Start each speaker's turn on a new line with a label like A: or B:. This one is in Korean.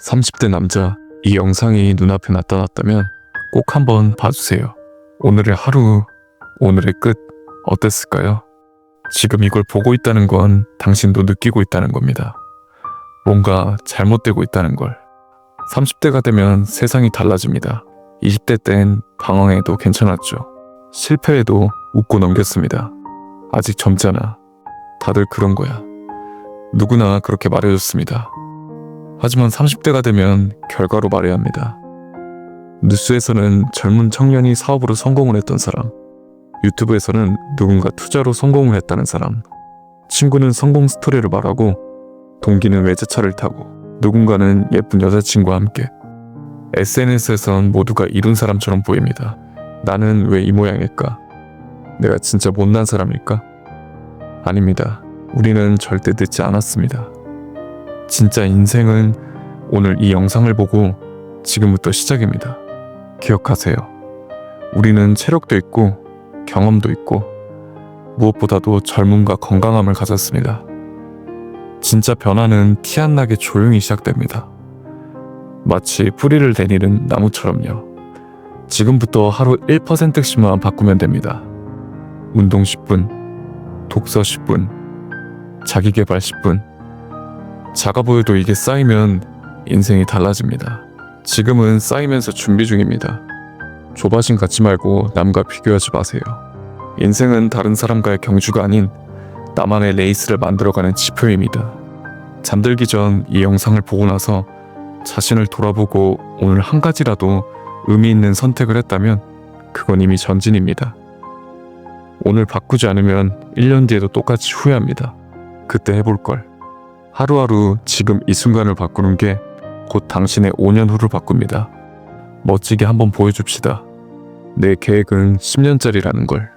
A: 30대 남자 이 영상이 눈앞에 나타났다면 꼭 한번 봐주세요. 오늘의 하루, 오늘의 끝 어땠을까요? 지금 이걸 보고 있다는 건 당신도 느끼고 있다는 겁니다. 뭔가 잘못되고 있다는 걸. 30대가 되면 세상이 달라집니다. 20대 땐 방황해도 괜찮았죠. 실패해도 웃고 넘겼습니다. 아직 젊잖아. 다들 그런 거야. 누구나 그렇게 말해줬습니다. 하지만 30대가 되면 결과로 말해야 합니다. 뉴스에서는 젊은 청년이 사업으로 성공을 했던 사람, 유튜브에서는 누군가 투자로 성공을 했다는 사람, 친구는 성공 스토리를 말하고, 동기는 외제차를 타고, 누군가는 예쁜 여자친구와 함께. SNS에선 모두가 이룬 사람처럼 보입니다. 나는 왜 이 모양일까? 내가 진짜 못난 사람일까? 아닙니다. 우리는 절대 늦지 않았습니다. 진짜 인생은 오늘 이 영상을 보고 지금부터 시작입니다. 기억하세요. 우리는 체력도 있고 경험도 있고 무엇보다도 젊음과 건강함을 가졌습니다. 진짜 변화는 티 안 나게 조용히 시작됩니다. 마치 뿌리를 내리는 나무처럼요. 지금부터 하루 1%씩만 바꾸면 됩니다. 운동 10분, 독서 10분, 자기개발 10분. 작아 보여도 이게 쌓이면 인생이 달라집니다. 지금은 쌓이면서 준비 중입니다. 조바심 갖지 말고 남과 비교하지 마세요. 인생은 다른 사람과의 경주가 아닌 나만의 레이스를 만들어가는 지표입니다. 잠들기 전 이 영상을 보고 나서 자신을 돌아보고 오늘 한 가지라도 의미 있는 선택을 했다면 그건 이미 전진입니다. 오늘 바꾸지 않으면 1년 뒤에도 똑같이 후회합니다. 그때 해볼 걸. 하루하루 지금 이 순간을 바꾸는 게 곧 당신의 5년 후를 바꿉니다. 멋지게 한번 보여줍시다. 내 계획은 10년짜리라는 걸.